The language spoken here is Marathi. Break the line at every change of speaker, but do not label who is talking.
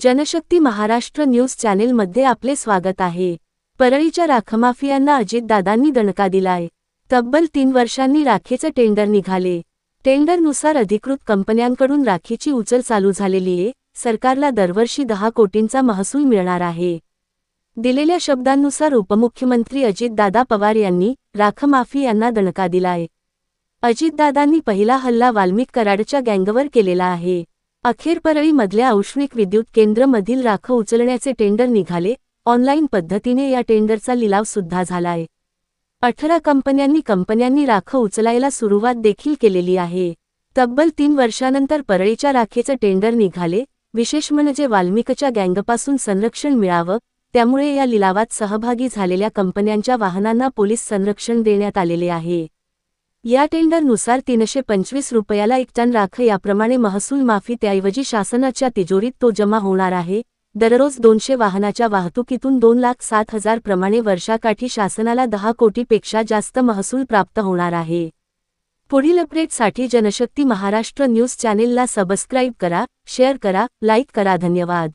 जनशक्ती महाराष्ट्र न्यूज चॅनेलमध्ये आपले स्वागत आहे. परळीच्या राखमाफियांना अजितदादांनी दणका दिलाय. तब्बल तीन वर्षांनी राखेचं टेंडर निघाले. टेंडरनुसार अधिकृत कंपन्यांकडून राखीची उचल चालू झालेली आहे. सरकारला दरवर्षी दहा कोटींचा महसूल मिळणार आहे. दिलेल्या शब्दांनुसार उपमुख्यमंत्री अजितदादा पवार यांनी राखमाफी यांना दणका दिलाय. अजितदादांनी पहिला हल्ला वाल्मिक कराडच्या गँगवर केलेला आहे. अखेर परळीमधल्या औष्णिक विद्युत केंद्र मधील राख उचलण्याचे टेंडर निघाले. ऑनलाईन पद्धतीने या टेंडरचा लिलाव सुद्धा झालाय. अठरा कंपन्यांनी कंपन्यांनी राख उचलायला सुरुवात देखील केलेली आहे. तब्बल तीन वर्षानंतर परळीच्या राखेचं टेंडर निघाले. विशेष म्हणजे वाल्मिकच्या गँगपासून संरक्षण मिळावं त्यामुळे या लिलावात सहभागी झालेल्या कंपन्यांच्या वाहनांना पोलीस संरक्षण देण्यात आलेले आहे. या टेंडरनुसार तीनशे पंचवीस रुपयाला एक टन राख याप्रमाणे महसूल माफी त्याऐवजी शासनाच्या तिजोरीत तो जमा होणार आहे. दररोज दोनशे वाहनाच्या वाहतुकीतून दोन लाख सात हजार प्रमाणे वर्षाकाठी शासनाला दहा कोटीपेक्षा जास्त महसूल प्राप्त होणार आहे. पुढील अपडेटसाठी जनशक्ती महाराष्ट्र न्यूज चॅनेलला सबस्क्राईब करा शेअर करा लाईक करा. धन्यवाद.